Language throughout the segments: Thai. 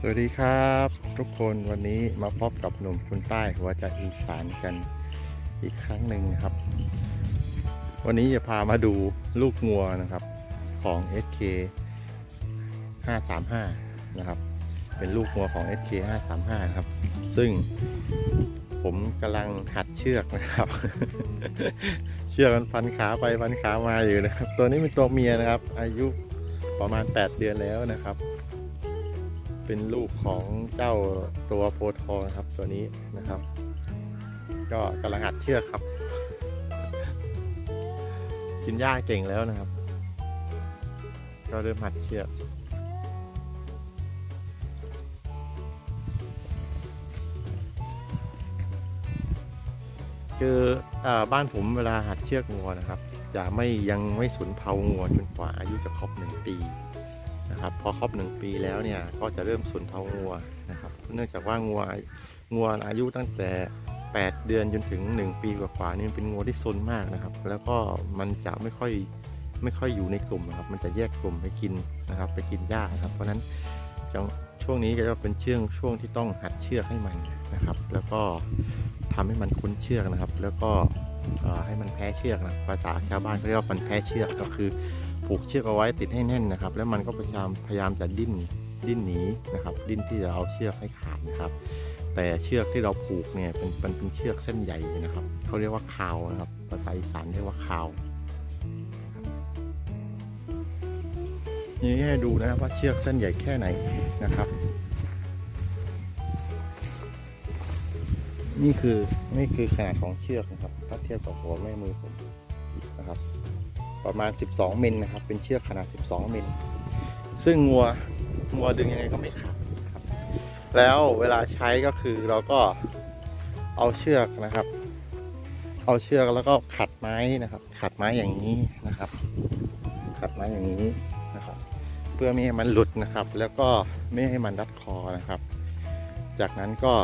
สวัสดีครับ ทุกคนวันนี้มาพบกับหนุ่มคนใต้หัวใจอีสานกันอีกครั้งหนึ่งครับ วันนี้จะพามาดูลูกงัวนะครับของ SK 535นะครับ เป็นลูกงัวของ SK 535ครับซึ่งผมกำลังหัดเชือกนะครับ เชือกมันพันขาไปพันขามาอยู่นะครับ ตัวนี้เป็นตัวเมียนะครับ อายุประมาณ 8 เดือนแล้วนะครับ เป็นลูกของเจ้าตัวโพธิ์ทองครับตัวนี้นะครับ ก็กำลังหัดเชือกครับ กินหญ้าเก่งแล้วนะครับ ก็เริ่มหัดเชือกคืออบ้านผมเวลาหัดเชือกงัวนะครับ จะไม่ยังไม่สุนเผางัวจนกว่าอายุจะครบหนึ่งปี นะครับพอครบหนึ่งปีแล้วเนี่ยก็จะเริ่มสุนเผางัวนะครับ เนื่องจากว่างัวงัวอายุตั้งแต่ 8 เดือนจนถึง 1 ปีกว่าๆนี่เป็นงัวที่ซนมากนะครับ แล้วก็มันจะไม่ค่อยไม่ค่อยอยู่ในกลุ่มนะครับ มันจะแยกกลุ่มไปกินนะครับ ไปกินหญ้าครับ เพราะฉะนั้นช่วงนี้ก็จะเป็นช่วงช่วงที่ต้องหัดเชือกให้มันนะครับ แล้วก็ทำให้มันคุ้นเชือกนะครับ แล้วก็ให้มันแพ้เชือกนะภาษาชาวบ้านเขาเรียกว่ามันแพ้เชือกก็คือ ผูกเชือกเอาไว้ติดให้แน่นนะครับ แล้วมันก็พยายามพยายามจะดิ้นดิ้นหนีนะครับ ดิ้นที่จะเอาเชือกให้ขาดนะครับ แต่เชือกที่เราผูกเนี่ยเป็นเป็นเป็นเชือกเส้นใหญ่นะครับเขาเรียกว่าคาวนะครับภาษาอีสานเรียกว่าคาวนี่ให้ดูนะครับว่าเชือกเส้นใหญ่แค่ไหนนะครับ นี่คือนี่คือขนาดของเชือกนะครับ ถ้าเทียบกับหัวแม่มือผมนะครับ ประมาณ 12 มิลนะครับ เป็นเชือกขนาด 12 มิล ซึ่งงัวงัวดึงยังไงก็ไม่ขาดครับ แล้วเวลาใช้ก็คือเราก็เอาเชือกนะครับ เอาเชือกแล้วก็ขัดไม้นะครับ ขัดไม้อย่างนี้นะครับ ขัดไม้อย่างนี้นะครับ เพื่อไม่ให้มันหลุดนะครับ แล้วก็ไม่ให้มันรัดคอนะครับ จากนั้นก็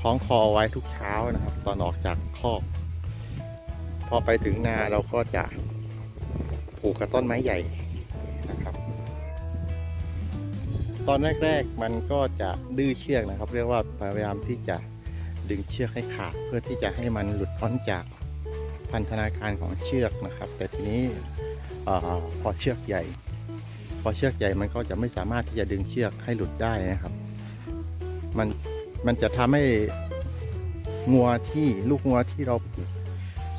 คล้องคอไว้ทุกเช้านะครับ ตอนออกจากคอก พอไปถึงนาเราก็จะผูกกับต้นไม้ใหญ่นะครับ ตอนแรกๆมันก็จะดื้อเชือกนะครับ เรียกว่าพยายามที่จะดึงเชือกให้ขาดเพื่อที่จะให้มันหลุดพ้นจากพันธนาการของเชือกนะครับ แต่ทีนี้อพอเชือกใหญ่ พอเชือกใหญ่มันก็จะไม่สามารถที่จะดึงเชือกให้หลุดได้นะครับ มันมันจะทำให้งัวที่ลูกงัวที่เราผูก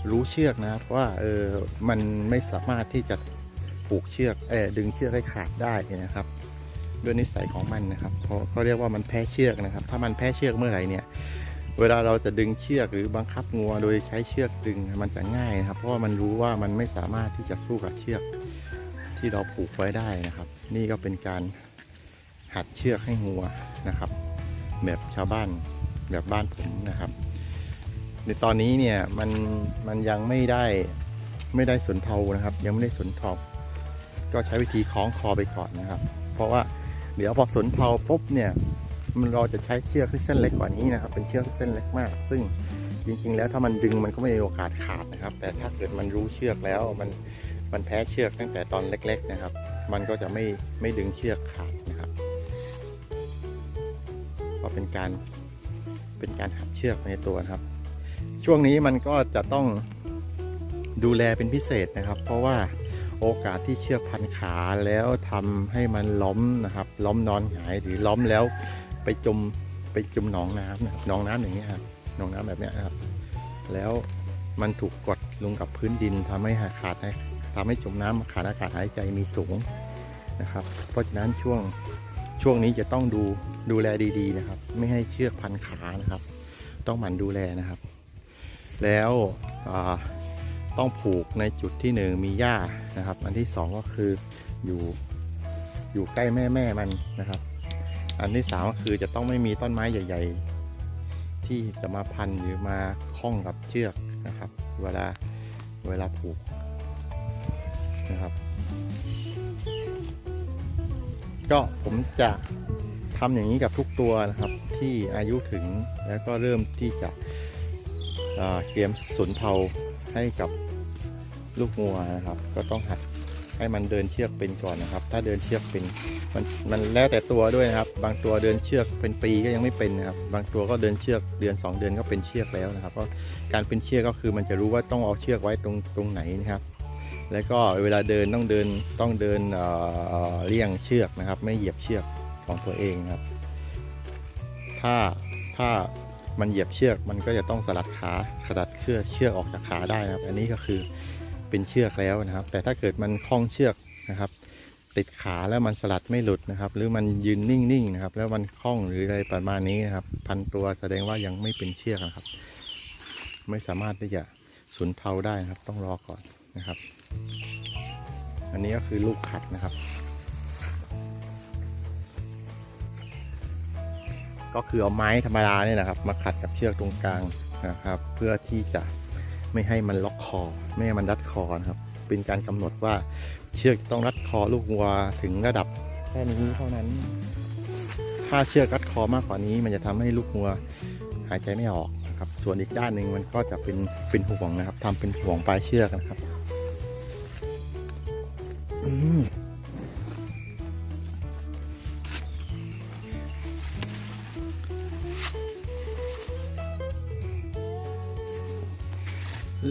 รู้เชือกนะครับว่าเออมันไม่สามารถที่จะผูกเชือกเออดึงเชือกให้ขาดได้นะครับด้วยนิสัยของมันนะครับเพราะเขาเรียกว่ามันแพ้เชือกนะครับ ถ้ามันแพ้เชือกเมื่อไหร่เนี่ย เวลาเราจะดึงเชือกหรือบังคับงัวโดยใช้เชือกดึงมันจะง่ายนะครับ เพราะว่ามันรู้ว่ามันไม่สามารถที่จะสู้กับเชือกที่เราผูกไว้ได้นะครับ นี่ก็เป็นการหัดเชือกให้งัวนะครับ แบบชาวบ้านแบบบ้านผมนะครับ ในตอนนี้เนี่ยมันมันยังไม่ได้ไม่ได้สนเทานะครับ ยังไม่ได้สนทอบ ก็ใช้วิธีคล้องคอไปก่อนนะครับ เพราะว่าเดี๋ยวพอสนเทาปุ๊บเนี่ยมันเราจะใช้เชือกที่เส้นเล็กกว่านี้นะครับ เป็นเชือกที่เส้นเล็กมาก ซึ่งจริง ๆ แล้วถ้ามันดึงมันก็ไม่มีโอกาสขาดนะครับ แต่ถ้าเกิดมันรู้เชือกแล้วมันมันแพ้เชือกตั้งแต่ตอนเล็ก ๆ นะครับ มันก็จะไม่ไม่ดึงเชือกขาดนะครับ ก็เป็นการเป็นการหัดเชือกในตัวนะครับ ช่วงนี้มันก็จะต้องดูแลเป็นพิเศษนะครับ เพราะว่าโอกาสที่เชือกพันขาแล้วทำให้มันล้มนะครับ ล้มนอนหายหรือล้มแล้วไปจมไปจมหนองน้ำนะครับหนองน้ำอย่างนี้ครับหนองน้ำแบบนี้ครับ แล้วมันถูกกดลงกับพื้นดินทำให้ขาดทำให้จมน้ำขาดอากาศหายใจมีสูงนะครับ เพราะฉะนั้นช่วงช่วงนี้จะต้องดูดูแลดีๆนะครับ ไม่ให้เชือกพันขานะครับ ต้องหมั่นดูแลนะครับ แล้วต้องผูกในจุดที่หนึ่งมีหญ้านะครับ อันที่สองก็คืออยู่อยู่ใกล้แม่แม่มันนะครับ อันที่สามก็คือจะต้องไม่มีต้นไม้ใหญ่ ๆ ที่จะมาพันหรือมาคล้องกับเชือกนะครับ เวลาเวลาผูกนะครับ ก็ผมจะทำอย่างนี้กับทุกตัวนะครับที่อายุถึงแล้วก็เริ่มที่จะ เตรียมสนเทาให้กับลูกงัวนะครับ ก็ต้องหัดให้มันเดินเชือกเป็นก่อนนะครับ ถ้าเดินเชือกเป็นมันมันแล้วแต่ตัวด้วยนะครับ บางตัวเดินเชือกเป็นปีก็ยังไม่เป็นนะครับ บางตัวก็เดินเชือกเดือนสองเดือนก็เป็นเชือกแล้วนะครับก็การเป็นเชือกก็คือมันจะรู้ว่าต้องเอาเชือกไว้ตรงตรงไหนนะครับ แล้วก็เวลาเดินต้องเดินต้องเดินเเลี่ยงเชือกนะครับ ไม่เหยียบเชือกของตัวเองนะครับ ถ้าถ้า มันเหยียบเชือกมันก็จะต้องสลัดขาสลัดเชือกเชือกออกจากขาได้นะครับ อันนี้ก็คือเป็นเชือกแล้วนะครับ แต่ถ้าเกิดมันคล้องเชือกนะครับ ติดขาแล้วมันสลัดไม่หลุดนะครับ หรือมันยืนนิ่งๆนะครับ แล้วมันคล้องหรืออะไรประมาณนี้นะครับ พันตัวแสดงว่ายังไม่เป็นเชือกนะครับ ไม่สามารถที่จะสุนเทาได้นะครับ ต้องรอก่อนนะครับ อันนี้ก็คือลูกขัดนะครับ ก็คือเอาไม้ธรรมดาเนี่ยนะครับ มาขัดกับเชือกตรงกลางนะครับ เพื่อที่จะไม่ให้มันล็อกคอ ไม่ให้มันรัดคอนะครับ เป็นการกำหนดว่าเชือกต้องรัดคอลูกวัวถึงระดับแค่นี้เท่านั้น ถ้าเชือกรัดคอมากกว่านี้ มันจะทำให้ลูกวัวหายใจไม่ออกนะครับ ส่วนอีกด้านหนึ่งมันก็จะเป็นเป็นห่วงนะครับทำเป็นห่วงปลายเชือกนะครับ อืม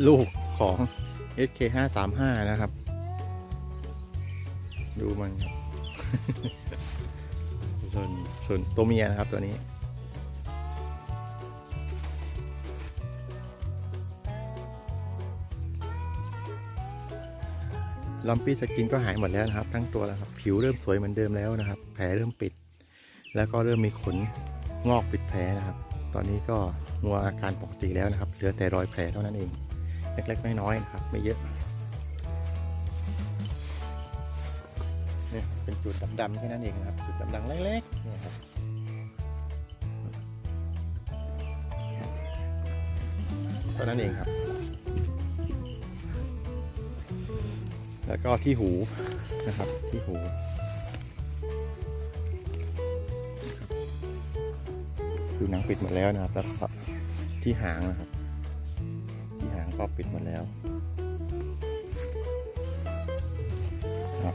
ลูกของ SK 5 3 5 นะครับ ดูมันครับส่วนส่วนตัวเมียนะครับตัวนี้ ลัมปี้สกินก็หายหมดแล้วนะครับ ทั้งตัวแล้วครับ ผิวเริ่มสวยเหมือนเดิมแล้วนะครับ แผลเริ่มปิด แล้วก็เริ่มมีขนงอกปิดแผลนะครับ ตอนนี้ก็งัวอาการปกติแล้วนะครับ เหลือแต่รอยแผลเท่านั้นเอง เล็กๆน้อยๆนะครับ ไม่เยอะเนี่ยเป็นจุดดำๆแค่นั้นเองนะครับ จุดดำๆเล็กๆเนี่ยครับเท่านั้นเองครับ แล้วก็ที่หูนะครับที่หูดูหนังปิดหมดแล้วนะครับแล้วก็ที่หางนะครับ ก็ปิดหมดแล้วครับ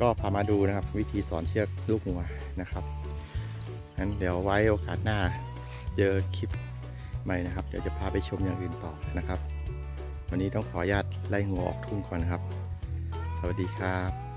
ก็พามาดูนะครับ วิธีสอนเชือกลูกงัวนะครับงั้นเดี๋ยวไว้โอกาสหน้าเจอคลิปใหม่นะครับ เดี๋ยวจะพาไปชมอย่างอื่นต่อนะครับ วันนี้ต้องขออนุญาตไล่งัวออกทุ่งก่อนนะครับ สวัสดีครับ